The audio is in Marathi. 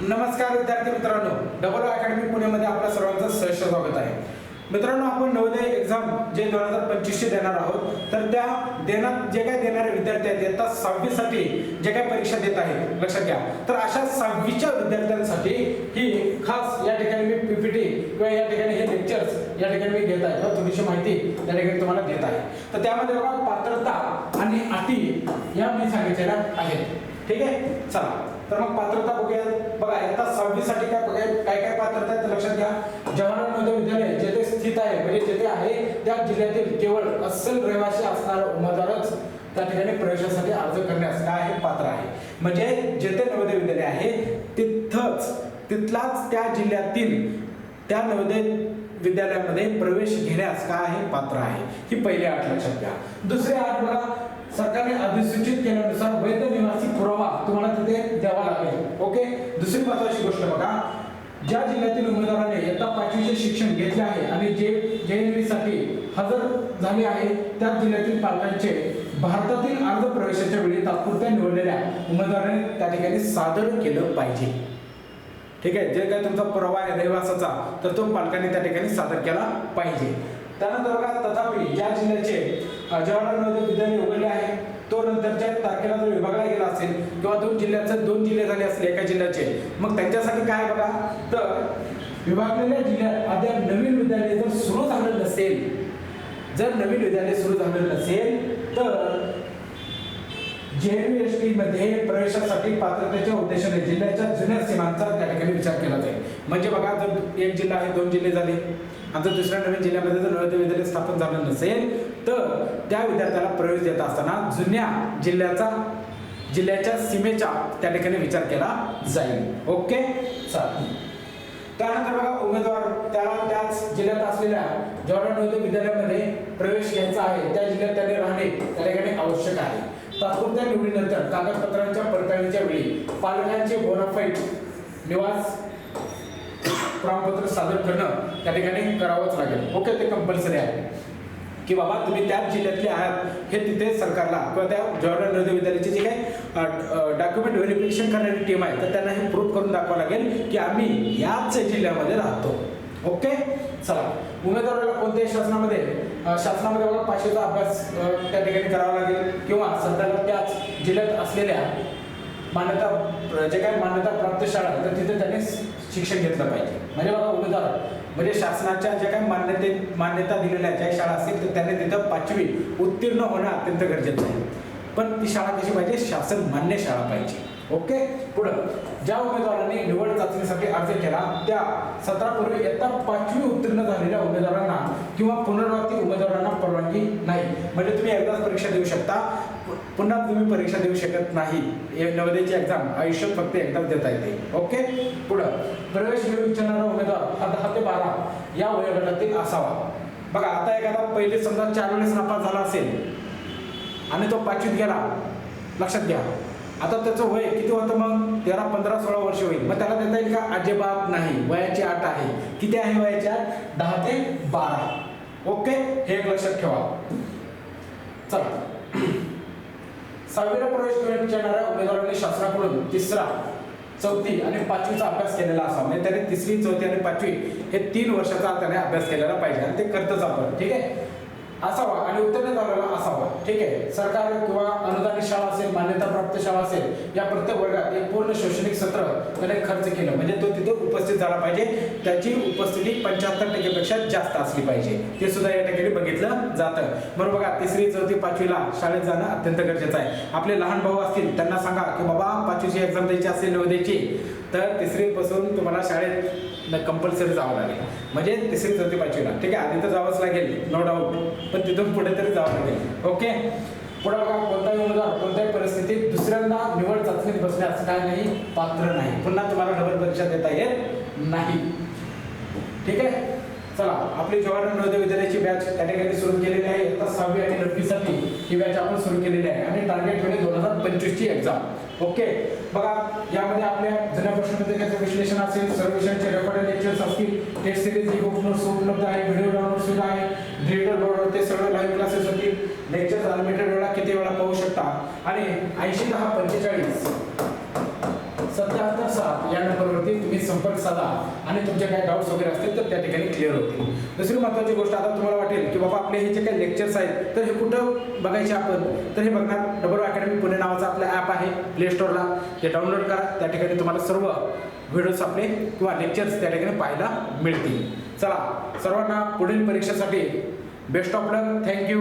नमस्कार विद्यार्थी मित्रांनो. डबल अकॅडमी पुण्यामध्ये आपल्या सर्वांचं सहर्ष स्वागत आहे. मित्रांनो आपण नवोदय एक्झाम जे दोन हजार पंचवीसशे देणार आहोत तर त्या देण्यात जे काही देणारे विद्यार्थी आहेत इयत्ता सहावीसाठी जे काही परीक्षा देत आहेत लक्षात घ्या. तर अशा सहावीच्या विद्यार्थ्यांसाठी ही खास या ठिकाणी मी पीपीटी किंवा या ठिकाणी हे लेक्चर्स या ठिकाणी मी घेत आहे. किंवा थोडीशी माहिती या ठिकाणी तुम्हाला देत आहे. तर त्यामध्ये बघा पात्रता आणि अटी या मी सांगितलेल्या आहेत. ठीक आहे? चला. तर मग पात्रता बघूया. बघा आता सहावीसाठी काय बघा काय काय पात्रता आहेत लक्षात घ्या. जवाहरलाल नेहरू विद्यालय जेथे स्थित आहे म्हणजे जेथे आहे त्या जिल्ह्यातील केवळ अस्सल रहिवासी असणारा उमेदवारच त्या ठिकाणी प्रवेशासाठी अर्ज करण्यास काय आहे? पात्र आहे. म्हणजे जेथे नवोदय विद्यालय आहे तिथंच तिथलाच त्या जिल्ह्यातील त्या नवोदय विद्यालयामध्ये प्रवेश घेण्यास काय आहे? पात्र आहे. ही पहिली आठ लक्षात घ्या. दुसरी आठ बघा सरकारने अधिसूचित केल्यानुसार वैध निवासी पुरावा तुम्हाला तिथे द्यावा लागेल. ओके दुसरी महत्वाची गोष्ट बघा. ज्या जिल्ह्यातील उमेदवाराने इयत्ता पाचवीचे शिक्षण घेतले आहे आणि जे जे साठी हजर झाले आहे त्या जिल्ह्यातील पालकांचे भारतातील अर्ज प्रवेशाच्या वेळी तात्पुरत्या निवडलेल्या उमेदवाराने त्या ठिकाणी सादर केलं पाहिजे. ठीक आहे? जे काय तुमचा पुरावा आहे रहिवासाचा तर तो पालकांनी त्या ठिकाणी सादर केला पाहिजे. त्यानंतर बघा तथापि ज्या जिल्ह्याचे जवाहरलाल नेहरू विद्यालय उघडले आहे तो नंतरच्या तारखेला जर विभागला गेला असेल किंवा दोन जिल्ह्याचं दोन जिल्हे झाले असले एका जिल्ह्याचे मग त्यांच्यासाठी काय बघा? तर विभागलेल्या जिल्ह्यात अद्याप नवीन विद्यालय जर सुरू झालं नसेल जर नवीन विद्यालय सुरू झालं नसेल तर जेएनयूएसटी मध्ये प्रवेशासाठी पात्रतेच्या उद्देशाने जिल्ह्याच्या जुन्या सीमांचा त्या ठिकाणी विचार केला जाईल. म्हणजे बघा जर एक जिल्हा आहे दोन जिल्हे झाले. आमचं दुसऱ्या नवीन जिल्ह्यामध्ये जर नवोदय विद्यालय स्थापन झालं नसेल तर त्या विद्यार्थ्याला प्रवेश देत असताना जुन्या जिल्ह्याचा जिल्ह्याच्या सीमेचा त्या ठिकाणी विचार केला जाईल. ओके? चालेल. त्यानंतर बघा उमेदवार त्याला त्याच जिल्ह्यात असलेल्या जवाहरलाल नेहरू विद्यालयामध्ये प्रवेश घ्यायचा आहे. त्या जिल्ह्यात त्याने राहणे त्या ठिकाणी आवश्यक आहे. तात्पुरत्या निवडीनंतर कागदपत्रांच्या पडताळणीच्या वेळी पालकांचे बोनाफाईट निवास प्रमाणपत्र सादर करणं त्या ठिकाणी करावंच लागेल. ओके ते कंपल्सरी आहे. की बाबा तुम्ही त्याच जिल्ह्यातले आहात हे तिथे सरकारला किंवा त्या जवाहरलाल नेहरू विद्यालयाची जी काही डॉक्युमेंट व्हेरिफिकेशन करणारी टीम आहे तर त्यांना हे प्रूव्ह करून दाखवावं लागेल की आम्ही याच जिल्ह्यामध्ये राहतो. ओके? चला. उमेदवाराला कोणत्याही शासनामध्ये शासनामध्ये बघा पाचशेचा अभ्यास त्या ठिकाणी करावा लागेल. किंवा सध्याला त्याच जिल्ह्यात असलेल्या मान्यता जे काही मान्यता प्राप्त शाळा तर तिथे त्यांनी शिक्षण घेतलं पाहिजे. म्हणजे बघा उमेदवार म्हणजे शासनाच्या ज्या काही मान्यते मान्यता दिलेल्या ज्या शाळा असतील तर त्यांनी तिथं पाचवी उत्तीर्ण होणं अत्यंत गरजेचं आहे. पण ती शाळा कशी पाहिजे? शासन मान्य शाळा पाहिजे. ओके? पुढं. ज्या उमेदवारांनी निवड चाचणीसाठी अर्ज केला त्या सत्रापूर्वी इयत्ता पाचवी उत्तीर्ण झालेल्या उमेदवारांना किंवा पुनर्वाती उमेदवारांना परवानगी नाही. म्हणजे तुम्ही एकदाच परीक्षा देऊ शकता. पुन्हा तुम्ही परीक्षा देऊ शकत नाही. नवदेची एक्झाम आयुष्यात फक्त एकदाच देता येते. ओके? पुढं. प्रवेश घेऊ इच्छिणारा उमेदवार हा दहा ते बारा या वयोगटातील असावा. बघा आता एखादा पहिले समजा चार वेळेस नापास झाला असेल आणि तो पाचवीत गेला. लक्षात घ्या. आता त्याचं वय किती होतं मग? तेरा पंधरा सोळा वर्ष होईल. मग त्याला देता येईल का? अजिबात नाही. वयाची आठ आहे. किती आहे वयाची आठ? दहा ते बारा. ओके? हे एक लक्षात ठेवा. चला. सहावीला प्रवेश करणाऱ्या उमेदवारांनी शासनाकडून तिसरा चौथी आणि पाचवीचा अभ्यास केलेला असावा. म्हणजे त्याने तिसरी चौथी आणि पाचवी हे तीन वर्षाचा त्याने अभ्यास केलेला पाहिजे. आणि ते करतच आपण ठीक आहे? असावा आणि उत्तीर्ण झालेला असावा. ठीक आहे? सरकार किंवा अनुदानित शाळा असेल मान्यताप्राप्त शाळा असेल या प्रत्येक वर्गात एक पूर्ण शैक्षणिक सत्र त्याने खर्च केलं. म्हणजे तो तिथे उपस्थित झाला पाहिजे. त्याची उपस्थिती पंच्याहत्तर टक्केपेक्षा जास्त असली पाहिजे. ते सुद्धा या ठिकाणी बघितलं जातं. बरोबर बघा तिसरी चौथी पाचवीला शाळेत जाणं अत्यंत गरजेचं आहे. आपले लहान भाऊ असतील त्यांना सांगा की बाबा पाचवीची एक्झाम द्यायची असेल नवोदयची तर तिसरीपासून तुम्हाला शाळेत कंपल्सरी जावं लागेल. म्हणजे तिसरी चौथी पाचवीला ठीक आहे? आधी तर जावंच लागेल नो डाऊट पण तिथून पुढे तरी जावं लागेल. ओके? पुढे बघा कोणताही उमेदवार कोणत्याही परिस्थितीत दुसऱ्यांदा निवड चाचणीत बसण्यास काय नाही पात्र नाही. पुन्हा तुम्हाला डबल परीक्षा देता येत नाही. ठीक आहे? चला आपली जवाहर नवोदय विद्यालयाची बॅच त्या ठिकाणी सुरू केलेली आहे. आता सहावी आणि नववीसाठी ही बॅच आपण सुरू केलेली आहे. आणि टार्गेट म्हणजे दोन हजार पंचवीसची एक्झाम ओके बघा यामध्ये आपल्या जुन्या प्रश्नपत्रिकेचं विश्लेषण असेल सर्व विषयांचे रेकॉर्डेड लेक्चर्स असतील. टेस्ट सिरीज ही बुक नोट्स उपलब्ध आहे व्हिडिओ डाउनलोड सुद्धा आहे. डिजिटल बोर्डवर ते सगळं लाईव्ह क्लासेस होतील. लेक्चर्स अनलिमिटेड वेळा किती वेळा पाहू शकता? आणि ऐंशी दहा पंचेचाळीस. सत्याहत्तर सात या नंबरवरती तुम्ही संपर्क साधा आणि तुमचे काही डाऊट्स वगैरे असतील तर त्या ठिकाणी क्लिअर होतील. दुसरी महत्त्वाची गोष्ट आता तुम्हाला वाटेल की बाबा आपले हे जे काही लेक्चर्स आहेत तर हे कुठं बघायचे आपण? तर हे बघणार डबल अकॅडमी पुणे नावाचं आपलं ॲप आहे प्ले स्टोअरला ते डाउनलोड करा. त्या ठिकाणी तुम्हाला सर्व व्हिडिओज आपले किंवा लेक्चर्स त्या ठिकाणी पाहायला मिळतील. चला सर्वांना पुढील परीक्षेसाठी बेस्ट ऑफ लक थँक्यू